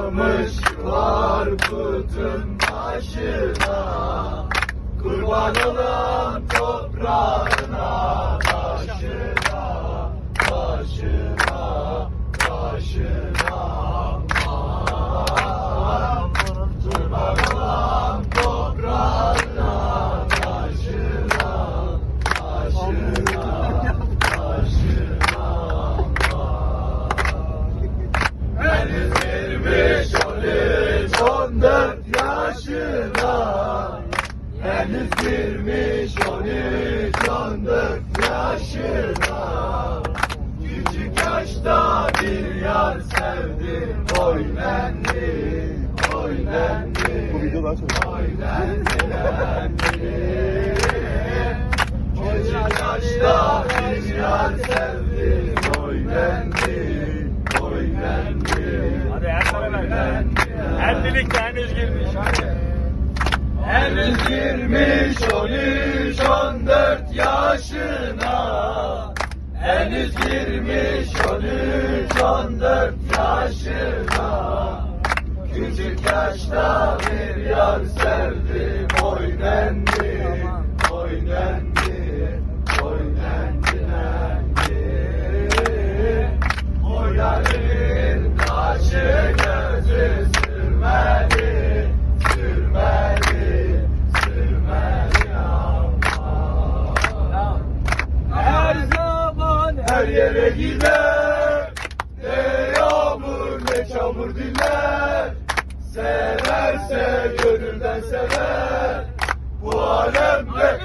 Varmışlar putun başına. Kurban olan toprağına Taşına, taşına, taşına 14 yaşına Henüz girmiş 13-14 yaşına. Küçük yaşta bir yar sevdim Oy benli, oy benli Bu video Oy benli, Küçük yaşta bir yar sevdim Oy benli, oy benli Hadi her hep birlikte henüz girmiş. Hadi. Girmiş on üç, on dört yaşına Henüz girmiş on üç, on dört yaşına Küçük yaşta bir yar sevdim Oy her yere gider. Ne yağmur ne çamur dinler. Severse gönülden sever. Bu alemde